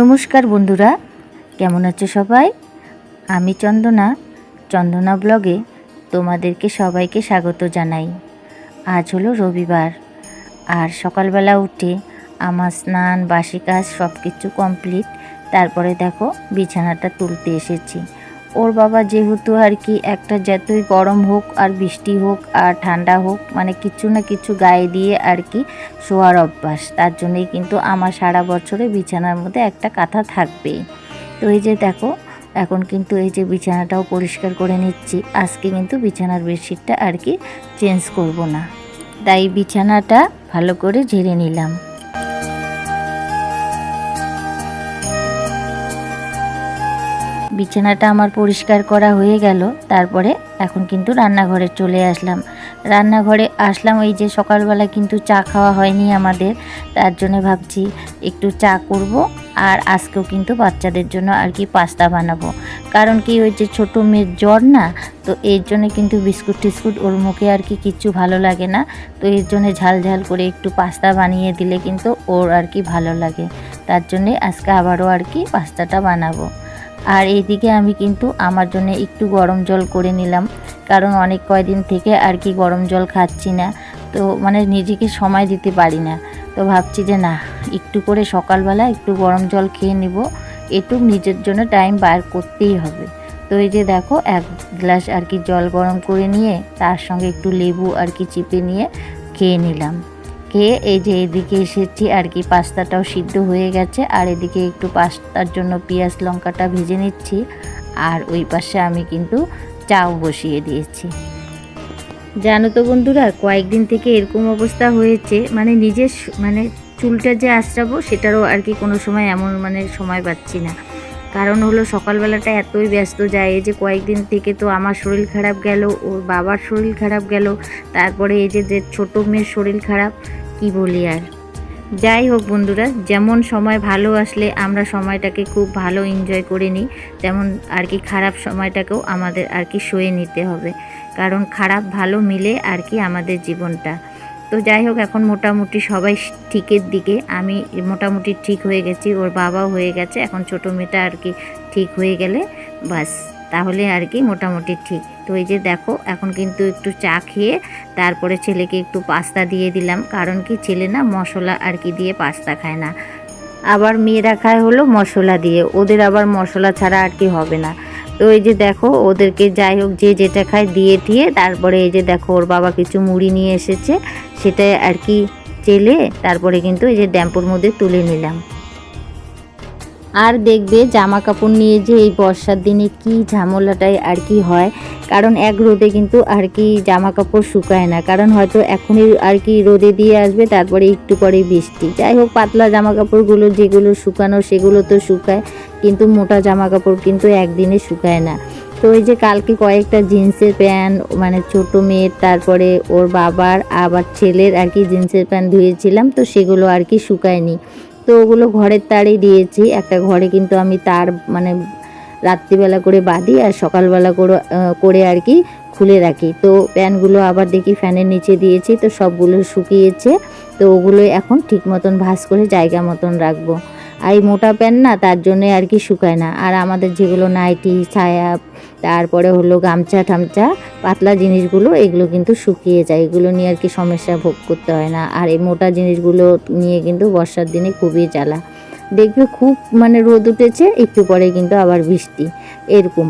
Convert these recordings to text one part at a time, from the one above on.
নমস্কার বন্ধুরা, কেমন আছো সবাই? আমি চন্দনা চন্দনা ব্লগে তোমাদেরকে সবাইকে স্বাগত জানাই। আজ হলো রবিবার, আর সকালবেলা উঠে আমার স্নান, বাসি কাজ সব কিছু কমপ্লিট তারপরে দেখো বিছানাটা তুলতে এসেছি। ওর বাবা যেহেতু আর কি একটা যতই গরম হোক আর বৃষ্টি হোক আর ঠান্ডা হোক মানে কিছু না কিছু গায়ে দিয়ে আর কি শোয়ার অভ্যাস। তার জন্যই কিন্তু আমার সারা বছরে বিছানার মধ্যে একটা কাঁথা থাকবেই। তো এই যে দেখো, এখন কিন্তু এই যে বিছানাটাও পরিষ্কার করে নিচ্ছি। আজকে কিন্তু বিছানার বেডশিটটা আর কি চেঞ্জ করব না। তাই বিছানাটা ভালো করে ঝেড়ে নিলাম। বিছানাটা আমার পরিষ্কার করা হয়ে গেল, তারপরে এখন কিন্তু রান্নাঘরে চলে আসলাম। রান্নাঘরে আসলাম, এই যে সকালবেলা কিন্তু চা খাওয়া হয়নি আমাদের, তার জন্য ভাবছি একটু চা করব, আর আজকেও কিন্তু বাচ্চাদের জন্য আর কি পাস্তা বানাবো। কারণ কি ওই যে ছোটো মেয়ের জ্বর না, তো এর জন্য কিন্তু বিস্কুট টিস্কুট ওর মুখে আর কি কিচ্ছু ভালো লাগে না, তো এর জন্য ঝাল ঝাল করে একটু পাস্তা বানিয়ে দিলে কিন্তু ওর আর কি ভালো লাগে। তার জন্যে আজকে আবারও আর কি পাস্তাটা বানাবো। আর এইদিকে আমি কিন্তু আমার জন্য একটু গরম জল করে নিলাম। কারণ অনেক কয়দিন থেকে আর কি গরম জল খাচ্ছি না। তো মানে নিজেকে সময় দিতে পারি না। তো ভাবছি যে না, একটু করে সকালবেলা একটু গরম জল খেয়ে নিব। একটু নিজের জন্য টাইম বার করতেই হবে। তো এই যে দেখো, এক গ্লাস আর কি জল গরম করে নিয়ে তার সঙ্গে একটু লেবু আর কি চিপে নিয়ে খেয়ে নিলাম। খেয়ে এই যে এদিকে এসেছি আর কি, পাস্তাটাও সিদ্ধ হয়ে গেছে। আর এদিকে একটু পাস্তার জন্য পেঁয়াজ লঙ্কাটা ভেজে নিচ্ছি। আর ওই পাশে আমি কিন্তু চাও বসিয়ে দিয়েছি। জানো তো বন্ধুরা, কয়েকদিন থেকে এরকম অবস্থা হয়েছে মানে নিজের মানে চুলটা যে আঁচড়াবো, সেটারও আর কি কোনো সময় এমন মানে সময় পাচ্ছি না। কারণ হলো সকালবেলাটা এতই ব্যস্ত যায় যে কয়েকদিন থেকে তো আমার শরীর খারাপ গেল, ওর বাবার শরীর খারাপ গেল, তারপরে এই যে যে ছোটো মেয়ের শরীর খারাপ কি বলি আর? যাই হোক বন্ধুরা, যেমন সময় ভালো আসলে আমরা সময়টাকে খুব ভালো এনজয় করে নিই, তেমন আর কি খারাপ সময়টাকেও আমাদের আর কি সয়ে নিতে হবে। কারণ খারাপ ভালো মিলে আর কি আমাদের জীবনটা। তো যাই হোক, এখন মোটামুটি সবাই ঠিকের দিকে। আমি মোটামুটি ঠিক হয়ে গেছি, ওর বাবাও হয়ে গেছে, এখন ছোটো মেয়েটা আর কি ঠিক হয়ে গেলে, বাস। তাহলে আর কি মোটামুটি ঠিক। তো এই যে দেখো, এখন কিন্তু একটু চা খেয়ে তারপরে ছেলেকে একটু পাস্তা দিয়ে দিলাম। কারণ কি ছেলে না মশলা আর কি দিয়ে পাস্তা খায় না। আবার মেয়েরা খায় হলো মশলা দিয়ে। ওদের আবার মশলা ছাড়া আর কি হবে না। তো এই যে দেখো, ওদেরকে যাই হোক যে যেটা খায় দিয়ে দিয়ে তারপরে এই যে দেখো, ওর বাবা কিছু মুড়ি নিয়ে এসেছে। সেটা আর কি চেলে, তারপরে কিন্তু এই যে ড্যাম্পুর মধ্যে তুলে নিলাম। আর দেখবে জামা কাপড় নিয়ে যে এই বর্ষার দিনে কি ঝামেলাটাই আর কি হয়। কারণ এক রোদে কিন্তু আর কি জামা কাপড় শুকায় না। কারণ হয়তো এখনই আর কি রোদে দিয়ে আসবে, তারপরে একটু পরে বৃষ্টি। যাই হোক, পাতলা জামা কাপড়গুলো যেগুলো শুকানো সেগুলো তো শুকায়, কিন্তু মোটা জামা কাপড় কিন্তু একদিনে শুকায় না। তো ওই যে কালকে কয়েকটা জিন্সের প্যান্ট মানে ছোট মেয়ের, তারপরে ওর বাবার, আবার ছেলের আর কি জিন্সের প্যান্ট ধুয়েছিলাম, তো সেগুলো আর কি শুকায়নি। তো ওগুলো ঘরের তারেই দিয়েছি। একটা ঘরে কিন্তু আমি তার মানে রাত্রিবেলা করে বাঁধি আর সকালবেলা করে করে আর কি খুলে রাখি। তো প্যানগুলো আবার দেখি ফ্যানের নিচে দিয়েছি, তো সবগুলো শুকিয়েছে। তো ওগুলো এখন ঠিক মতন ভাঁজ করে জায়গা মতন রাখব। আর এই মোটা প্যান না তার জন্যে আর কি শুকায় না। আর আমাদের যেগুলো নাইটি, ছায়া তারপরে হলো গামছা টামছা পাতলা জিনিসগুলো, এগুলো কিন্তু শুকিয়ে যায়। এগুলো নিয়ে আর কি সমস্যা ভোগ করতে হয় না। আর এই মোটা জিনিসগুলো নিয়ে কিন্তু বর্ষার দিনে খুবই জ্বালা। দেখবে খুব মানে রোদ উঠেছে, একটু পরে কিন্তু আবার বৃষ্টি। এরকম।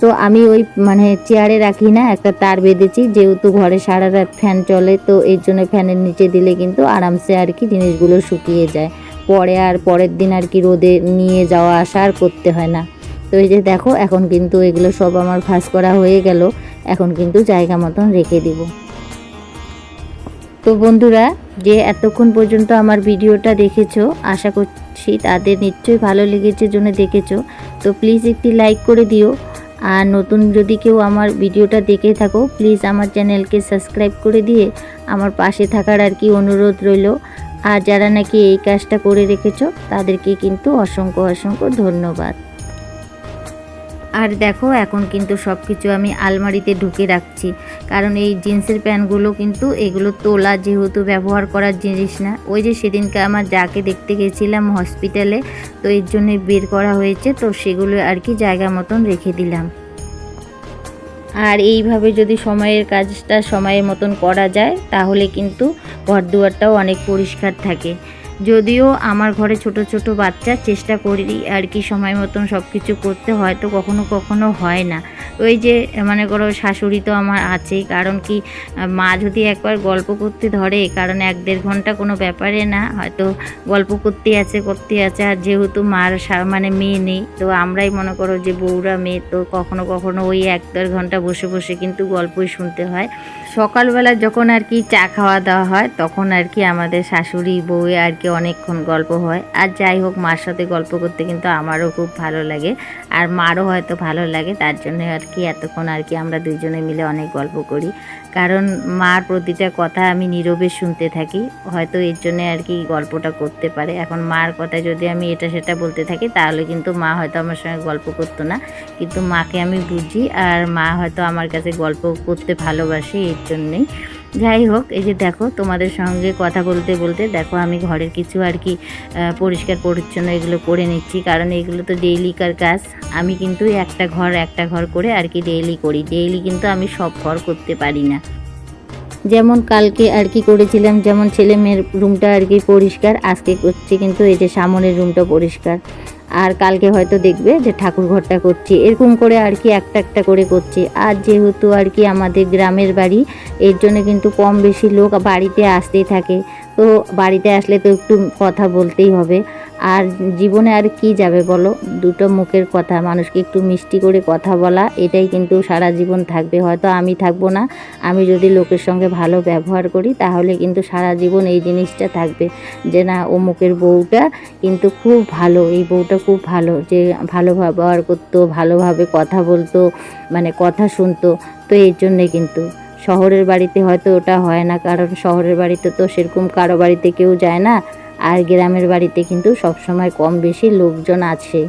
তো আমি ওই মানে চেয়ারে রাখি না, একটা তার বেঁধেছি। যেহেতু ঘরে সারা রাত ফ্যান চলে, তো এর জন্য ফ্যানের নিচে দিলে কিন্তু আরামসে আর কি জিনিসগুলো শুকিয়ে যায়। পরে আর পরের দিন আর কি রোদে নিয়ে যাওয়া আসা আর করতে হয় না। তো এই যে দেখো, এখন কিন্তু এগুলো সব আমার ভাঁজ করা হয়ে গেল। এখন কিন্তু জায়গা মতন রেখে দিব। তো বন্ধুরা, যে এতক্ষণ পর্যন্ত আমার ভিডিওটা দেখেছ, আশা করছি তাদের নিশ্চয়ই ভালো লেগেছে জন্য দেখেছ। তো প্লিজ একটি লাইক করে দিও। আর নতুন যদি কেউ আমার ভিডিওটা দেখে থাকো, প্লিজ আমার চ্যানেলকে সাবস্ক্রাইব করে দিয়ে আমার পাশে থাকার আর কি অনুরোধ রইল। আর যারা নাকি এই কাজটা করে রেখেছো, তাদেরকে কিন্তু অসংখ্য অসংখ্য ধন্যবাদ। আর দেখো, এখন কিন্তু সব কিছু আমি আলমারিতে ঢুকে রাখছি। কারণ এই জিন্সের প্যান্টগুলো কিন্তু এগুলো তোলা যেহেতু ব্যবহার করার জিনিস না। ওই যে সেদিনকে আমার যাকে দেখতে গেছিলাম হসপিটালে, তো এর জন্য বের করা হয়েছে, তো সেগুলো আর কি জায়গা মতন রেখে দিলাম। আর এইভাবে যদি সময়ের কাজটা সময়ের মতন করা যায়, তাহলে কিন্তু ঘর দুয়ারটাও অনেক পরিষ্কার থাকে। যদিও আমার ঘরে ছোট ছোট বাচ্চা, চেষ্টা করি আর কি সময় মতন সব কিছু করতে, হয়তো কখনো কখনো হয় না। ওই যে, মনে করো শাশুড়ি তো আমার আছেই, কারণ কি, মা যদি একবার গল্প করতে ধরে, কারণ এক দেড় ঘণ্টা কোনো ব্যাপারে না, হয়তো গল্প করতে আছে করতে আছে, আর যেহেতু মার মানে মেয়ে নেই, তো আমরাই মনে করো যে বউরা মেয়ে, তো কখনো কখনো ওই এক দেড় ঘণ্টা বসে বসে কিন্তু গল্পই শুনতে হয়। সকালবেলা যখন আর কি চা খাওয়া দাওয়া হয়, তখন আর কি আমাদের শাশুড়ি, বউয়ে আর কি অনেকক্ষণ গল্প হয়। আর যাই হোক, মার সাথে গল্প করতে কিন্তু আমারও খুব ভালো লাগে। আর মারও হয়তো ভালো লাগে, তার জন্য আর কি এতক্ষণ আর কি আমরা দুজনে মিলে অনেক গল্প করি। কারণ মার প্রতিটা কথা আমি নীরবে শুনতে থাকি, হয়তো এর জন্য আর কি গল্পটা করতে পারে। এখন মার কথা যদি আমি এটা সেটা বলতে থাকি, তাহলে কিন্তু মা হয়তো আমার সঙ্গে গল্প করতো না। কিন্তু মাকে আমি বুঝি, আর মা হয়তো আমার কাছে গল্প করতে ভালোবাসে এর জন্যেই। যাই হোক, এই যে দেখো, তোমাদের সঙ্গে কথা বলতে বলতে, দেখো আমি ঘরের কিছু আর কি পরিষ্কার পরিচ্ছন্ন এগুলো করে নিচ্ছি, কারণ এগুলো তো ডেইলিকার কাজ। আমি কিন্তু একটা ঘর একটা ঘর করে আর কি ডেইলি করি। ডেইলি কিন্তু আমি সব ঘর করতে পারি না। যেমন কালকে আর কি করেছিলাম, যেমন ছেলে মেয়ের রুমটা আর কি পরিষ্কার, আজকে করছি কিন্তু এই যে সামনের রুমটা পরিষ্কার। আর কালকে হয়তো দেখবে যে ঠাকুর ঘরটা করছি। এরকম করে আর কি একটা একটা করে করছি। আর যেহেতু আর কি আমাদের গ্রামের বাড়ি, এর জন্য কিন্তু কম বেশি লোক বাড়িতে আসতেই থাকে। তো বাড়িতে আসলে তো একটু কথা বলতেই হবে। আর জীবনে আর কি যাবে বলো? দুটো মুখের কথা, মানুষকে একটু মিষ্টি করে কথা বলা, এটাই কিন্তু সারা জীবন থাকবে। হয়তো আমি থাকব না, আমি যদি লোকের সঙ্গে ভালো ব্যবহার করি, তাহলে কিন্তু সারা জীবন এই জিনিসটা থাকবে। যে না অমুকের বউটা কিন্তু খুব ভালো, এই বউটা খুব ভালো, যে ভালো ব্যবহার করতো, ভালোভাবে কথা বলতো মানে কথা শুনতো, তো এর জন্যে কিন্তু। শহরের বাড়িতে হয়তো ওটা হয় না, কারণ শহরের বাড়িতে তো সেরকম কারও বাড়িতে কেউ যায় না। আর গ্রামের বাড়িতে কিন্তু সবসময় কম বেশি লোকজন আছে।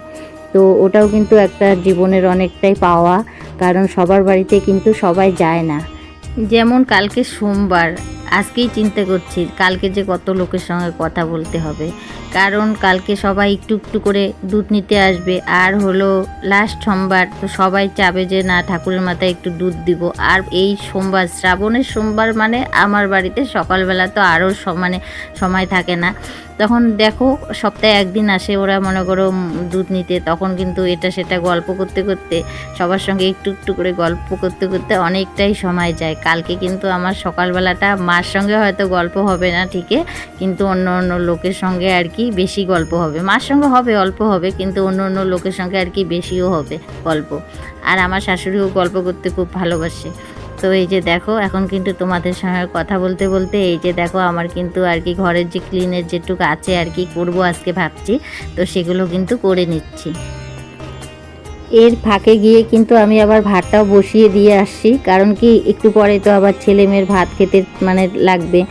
তো ওটাও কিন্তু একটা জীবনের অনেকটাই পাওয়া, কারণ সবার বাড়িতে কিন্তু সবাই যায় না। যেমন কালকে সোমবার আজকেই চিন্তা করছি, কালকে যে কত লোকের সঙ্গে কথা বলতে হবে। কারণ কালকে সবাই একটু একটু করে দুধ নিতে আসবে। আর হলো লাস্ট সোমবার তো সবাই চাবে যে, না, ঠাকুরের মাথায় একটু দুধ দিব। আর এই সোমবার, শ্রাবণের সোমবার মানে আমার বাড়িতে সকালবেলা তো আরও মানে সময় থাকে না। তখন দেখো সপ্তাহে একদিন আসে ওরা মনে করো দুধ নিতে, তখন কিন্তু এটা সেটা গল্প করতে করতে, সবার সঙ্গে একটু একটু করে গল্প করতে করতে অনেকটাই সময় যায়। কালকে কিন্তু আমার সকালবেলাটা মার সঙ্গে হয়তো গল্প হবে না ঠিকই কিন্তু অন্য অন্য লোকের সঙ্গে আর কি বেশি গল্প হবে। মার সঙ্গে হবে, অল্প হবে, কিন্তু অন্য অন্য লোকের সঙ্গে আর কি বেশিও হবে গল্প। আর আমার শাশুড়িও গল্প করতে খুব ভালোবাসে। তো এই যে দেখো, এখন কিন্তু তোমাদের সঙ্গে কথা বলতে বলতে এই যে দেখো, আমার কিন্তু আর কি ঘরের যে ক্লিনের যেটুকু আছে আর কি করব আজকে ভাবছি, তো সেগুলো কিন্তু করে নিচ্ছি। এর ফাঁকে গিয়ে কিন্তু আমি আবার ভাতটাও বসিয়ে দিয়ে আসছি, কারণ কি একটু পরে তো আবার ছেলে মেয়ের ভাত খেতে মানে লাগবে।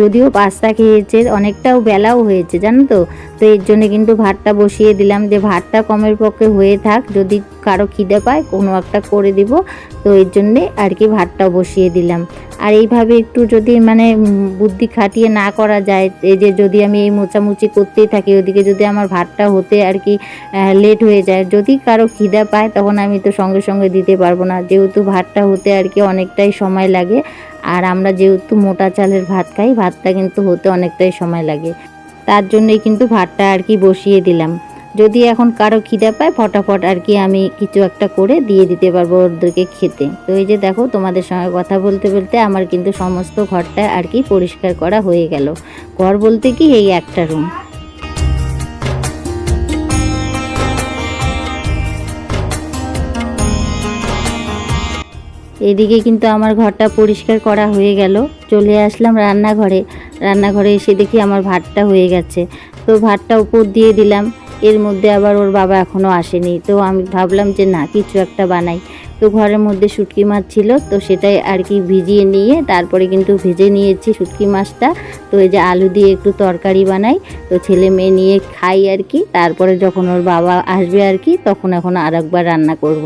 যদিও পাস্তা খেয়েছে, অনেকটাও বেলাও হয়েছে, জানো তো? তো এর জন্য কিন্তু ভাতটা বসিয়ে দিলাম যে ভাতটা কমের পক্ষে হয়ে থাক, যদি কারও খিদে পায়, কোনো একটা করে দিব। তো এর জন্যে আর কি ভাতটা বসিয়ে দিলাম। আর এইভাবে একটু যদি মানে বুদ্ধি খাটিয়ে না করা যায়, এই যে যদি আমি এই মোচামুচি করতেই থাকি, ওদিকে যদি আমার ভাতটা হতে আর কি লেট হয়ে যায়, যদি কারও খিদা পায় তখন আমি তো সঙ্গে সঙ্গে দিতে পারব না। যেহেতু ভাতটা হতে আর কি অনেকটাই সময় লাগে, আর আমরা যেহেতু মোটা চালের ভাত খাই, ভাতটা কিন্তু হতে অনেকটাই সময় লাগে। তার জন্যই কিন্তু ভাতটা আর কি বসিয়ে দিলাম। যদি এখন কারও খিদা পায়, ফটাফট আর কি আমি কিছু একটা করে দিয়ে দিতে পারব ওদেরকে খেতে। তো এই যে দেখো, তোমাদের সঙ্গে কথা বলতে বলতে আমার কিন্তু সমস্ত ঘরটা আর কি পরিষ্কার করা হয়ে গেল। ঘর বলতে কি এই একটা রুম এদিকে কিন্তু আমার ঘরটা পরিষ্কার করা হয়ে গেল। চলে আসলাম রান্নাঘরে। রান্নাঘরে এসে দেখি আমার ভাতটা হয়ে গেছে। তো ভাতটা উপর দিয়ে দিলাম। এর মধ্যে আবার ওর বাবা এখনও আসেনি। তো আমি ভাবলাম যে না, কিছু একটা বানাই। তো ঘরের মধ্যে শুটকি মাছ ছিল, তো সেটাই আর কি ভিজিয়ে নিয়ে তারপরে কিন্তু ভেজে নিয়েছি শুটকি মাছটা। তো এই যে আলু দিয়ে একটু তরকারি বানাই, তো ছেলে মেয়ে নিয়ে খাই আর কি। তারপরে যখন ওর বাবা আসবে আর কি, তখন এখন আর একবার রান্না করব।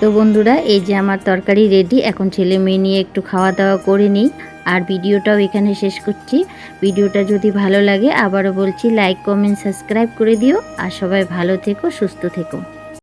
তো বন্ধুরা, এই যে আমার তরকারি রেডি, এখন ছেলে মেয়ে নিয়ে একটু খাওয়া দাওয়া করে নিই। আর ভিডিওটাও এখানে শেষ করছি। ভিডিওটা যদি ভালো লাগে, আবারও বলছি লাইক কমেন্ট সাবস্ক্রাইব করে দিও। আর সবাই ভালো থেকো, সুস্থ থেকো।